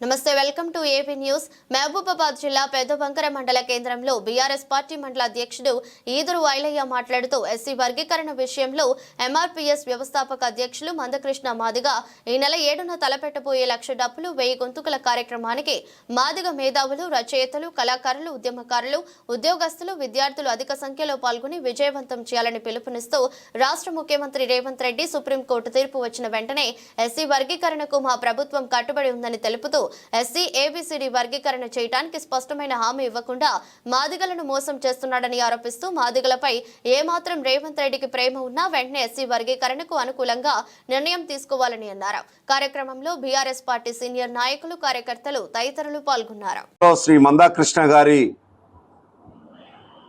నమస్తే welcome to AP news. Mahabubabad జిల్లా పెద్దబంకర మండల కేంద్రంలో బీఆర్ఎస్ పార్టీ మండల అధ్యక్షుడు ఈదురు వైలయ్య మాట్లాడుతూ ఎస్సీ వర్గీకరణ విషయంలో ఎంఆర్పీఎస్ వ్యవస్థాపక అధ్యక్షులు మందకృష్ణ మాదిగ ఈ నెల ఏడున తలపెట్టబోయే లక్ష డబ్బులు వెయ్యి గొంతుకల కార్యక్రమానికి మాదిగ మేధావులు రచయితలు కళాకారులు ఉద్యమకారులు ఉద్యోగస్తులు విద్యార్థులు అధిక సంఖ్యలో పాల్గొని విజయవంతం చేయాలని పిలుపునిస్తూ రాష్ట్ర ముఖ్యమంత్రి రేవంత్ రెడ్డి సుప్రీంకోర్టు తీర్పు వచ్చిన వెంటనే ఎస్సీ వర్గీకరణకు మా ప్రభుత్వం కట్టుబడి ఉందని తెలుపుతూ ఎస్సీ ఏబీసీడీ వర్గీకరణ చేయడానికి స్పష్టమైన హామీ ఇవ్వకుండా మాదిగలను మోసం చేస్తున్నాడని ఆరోపిస్తూ మాదిగలపై ఏమాత్రం రేవంత్ రెడ్డికి ప్రేమ ఉన్నా వెంటనే ఎస్సీ వర్గీకరణకు అనుకూలంగా నిర్ణయం తీసుకోవాలని అన్నారు. కార్యక్రమంలో బీఆర్ఎస్ పార్టీ సీనియర్ నాయకులు కార్యకర్తలు తదితరులు పాల్గొన్నారు. శ్రీ మందాకృష్ణ గారి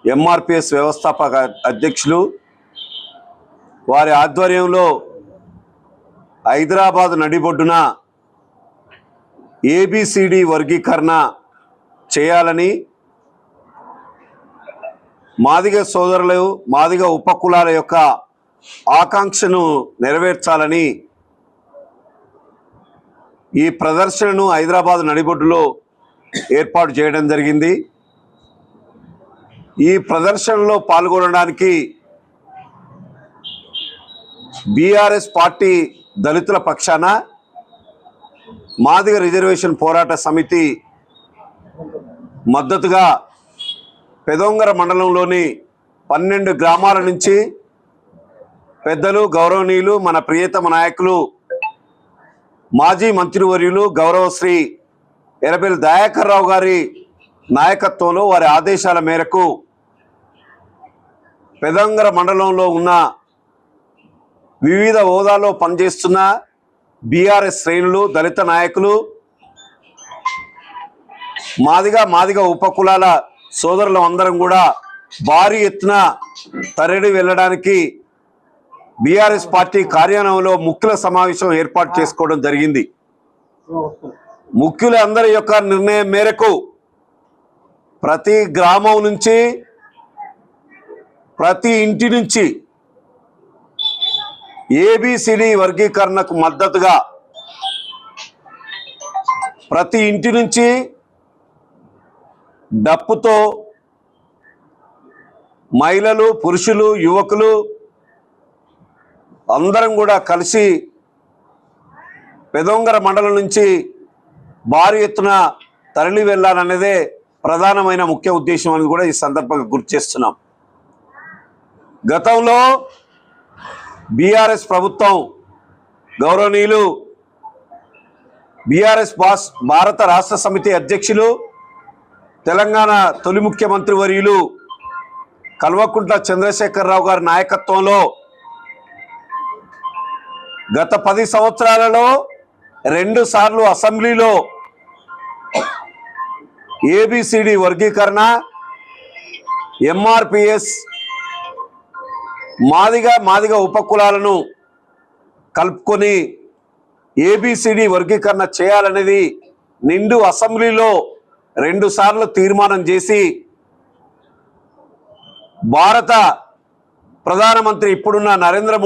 ఎంఆర్పిఎస్ వ్యవస్థాపక అధ్యక్షులు వారి ఆధ్వర్యంలో హైదరాబాద్ నడిబొడ్డున ఏబిసిడి వర్గీకరణ చేయాలని మాదిగ సోదరులు మాదిగ ఉపకులాల యొక్క ఆకాంక్షను నెరవేర్చాలని ఈ ప్రదర్శనను హైదరాబాద్ నడిబొడ్డులో ఏర్పాటు చేయడం జరిగింది. ఈ ప్రదర్శనలో పాల్గొనడానికి బీఆర్ఎస్ పార్టీ దళితుల పక్షాన మాదిగ రిజర్వేషన్ పోరాట సమితి మద్దతుగా పెదొంగర మండలంలోని పన్నెండు గ్రామాల నుంచి పెద్దలు గౌరవనీయులు మన ప్రియతమ నాయకులు మాజీ మంత్రివర్యులు గౌరవశ్రీ ఎరబెల్ దయాకర్ రావు గారి నాయకత్వంలో వారి ఆదేశాల మేరకు పెదంగర మండలంలో ఉన్న వివిధ హోదాలో పనిచేస్తున్న బీఆర్ఎస్ శ్రేణులు దళిత నాయకులు మాదిగా మాదిగా ఉపకులాల సోదరులు అందరం కూడా భారీ ఎత్తున తరలి వెళ్ళడానికి బీఆర్ఎస్ పార్టీ కార్యాలయంలో ముఖ్యుల సమావేశం ఏర్పాటు చేసుకోవడం జరిగింది. ముఖ్యులందరి యొక్క నిర్ణయం మేరకు ప్రతి గ్రామం నుంచి ప్రతి ఇంటి నుంచి ఏబిసిడి వర్గీకరణకు మద్దతుగా ప్రతి ఇంటి నుంచి డప్పుతో మహిళలు పురుషులు యువకులు అందరం కూడా కలిసి పెదొంగర మండలం నుంచి భారీ ఎత్తున తరలి వెళ్ళాలనేదే ప్రధానమైన ముఖ్య ఉద్దేశం అని కూడా ఈ సందర్భంగా గుర్తు చేస్తున్నాం. గతంలో బీఆర్ఎస్ ప్రభుత్వం గౌరవనీయులు బీఆర్ఎస్ బాస్ భారత రాష్ట్ర సమితి అధ్యక్షులు తెలంగాణ తొలి ముఖ్యమంత్రి వర్యులు కల్వకుంట్ల చంద్రశేఖరరావు గారి నాయకత్వంలో గత పది సంవత్సరాలలో రెండు సార్లు అసెంబ్లీలో ఏబిసిడి వర్గీకరణ ఎంఆర్పిఎస్ మాదిగా మాదిగా ఉపకులాలను కలుపుకొని ఏబిసిడి వర్గీకరణ చేయాలనేది నిండు అసెంబ్లీలో రెండు సార్లు తీర్మానం చేసి భారత ప్రధానమంత్రి ఇప్పుడున్న నరేంద్ర